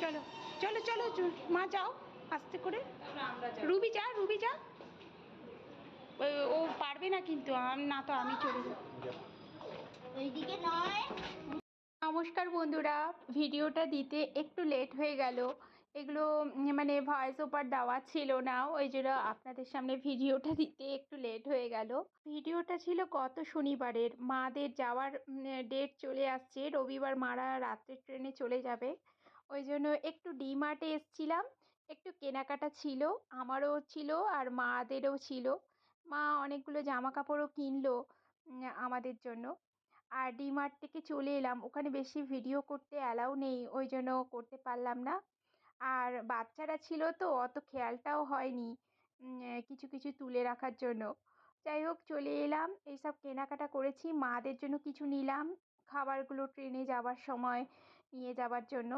চলো চলো চলো মা যাও আস্তে করে। রুবি যা রুবি যা। ও- পারবে না কিন্তু না তো আমি চলে যাব। ওইদিকে নয়। নমস্কার বন্ধুরা ভিডিওটা দিতে একটু লেট হয়ে গেল। এগুলো মানে ভয়েস ওপার দেওয়া ছিল না ওই জন্য আপনাদের সামনে ভিডিওটা দিতে একটু লেট হয়ে গেল। ভিডিওটা ছিল গত শনিবারের মাদের যাওয়ার ডেট চলে আসছে। রবিবার মারা রাত্রের ট্রেনে চলে যাবে। ওই জন্য একটু ডিমার্টে এসছিলাম, একটু কেনাকাটা ছিল, আমারও ছিল আর মাদেরও ছিল। মা অনেকগুলো জামা কাপড়ও কিনলো আমাদের জন্য। আর ডিমার্ট থেকে চলে এলাম, ওখানে বেশি ভিডিও করতে অ্যালাউ নেই ওই জন্য করতে পারলাম না। আর বাচ্চারা ছিল তো, অত খেয়ালটাও হয়নি কিছু কিছু তুলে রাখার জন্য। যাই হোক, চলে এলাম, এইসব কেনাকাটা করেছি, মাদের জন্য কিছু নিলাম, খাবারগুলো ট্রেনে যাওয়ার সময় নিয়ে যাওয়ার জন্য।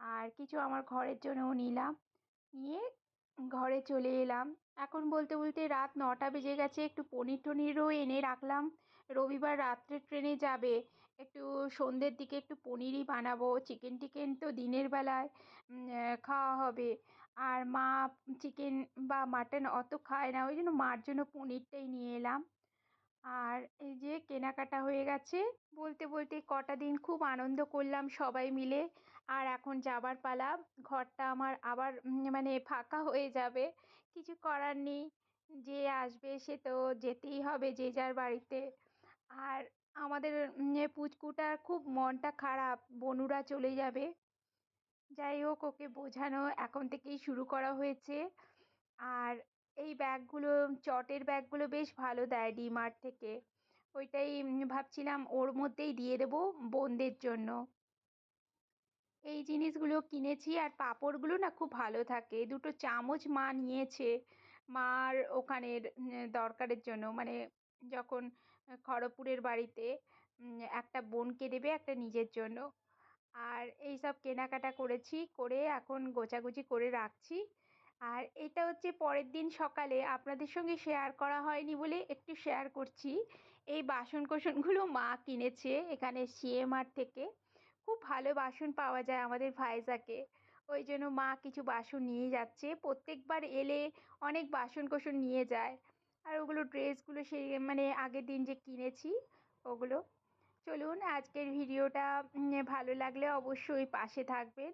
আর কিছু আমার ঘরের জন্যও নিলাম। নিয়ে ঘরে চলে এলাম। এখন বলতে বলতে রাত নটা বেজে গেছে। একটু পনির টনিরও এনে রাখলাম। রবিবার রাত্রে ট্রেনে যাবে। একটু সন্ধ্যের দিকে একটু পনিরই বানাবো। চিকেন টিকেন তো দিনের বেলায় খাওয়া হবে। আর মা চিকেন বা মাটন অত খায় না। ওই জন্য মার জন্য পনিরটাই নিয়ে এলাম। আর এই যে কেনাকাটা হয়ে গেছে, বলতে বলতে কটা দিন খুব আনন্দ করলাম সবাই মিলে। আর এখন যাবার পালা ঘরটা আমার আবার মানে ফাঁকা হয়ে যাবে, কিছু করার নেই। যে আসবে সে তো যেতেই হবে যে যার বাড়িতে। আর আমাদের পুচকুটার খুব মনটা খারাপ, বনুরা চলে যাবে। যাই হোক, ওকে বোঝানো এখন থেকেই শুরু করা হয়েছে। আর এই ব্যাগগুলো চটের ব্যাগগুলো বেশ ভালো দেয় ডিমার্ট থেকে। ওইটাই ভাবছিলাম ওর মধ্যেই দিয়ে দেবো বোনদের জন্য। এই জিনিসগুলো কিনেছি আর পাঁপড়গুলো না খুব ভালো থাকে। দুটো চামচ মা নিয়েছে। মার ওখানের দরকারের জন্য। মানে যখন খড়পুরের বাড়িতে একটা বোনকে দেবে একটা নিজের জন্য। আর এই সব কেনাকাটা করেছি, করে এখন গোছাগুছি করে রাখছি। আর এটা হচ্ছে পরের দিন সকালে আপনাদের সঙ্গে শেয়ার করা হয়নি বলে একটু শেয়ার করছি। এই বাসন কোসনগুলো মা কিনেছে এখানে সিএমআর থেকে। খুব ভালো বাসন পাওয়া যায় আমাদের ভাইজাকে। ওই জন্য মা কিছু বাসন নিয়ে যাচ্ছে। প্রত্যেকবার এলে অনেক বাসন কোসন নিয়ে যায়। আর ওগুলো ড্রেসগুলো সেই মানে আগের দিন যে কিনেছি, ওগুলো। চলুন আজকের ভিডিওটা ভালো লাগলে অবশ্যই পাশে থাকবেন।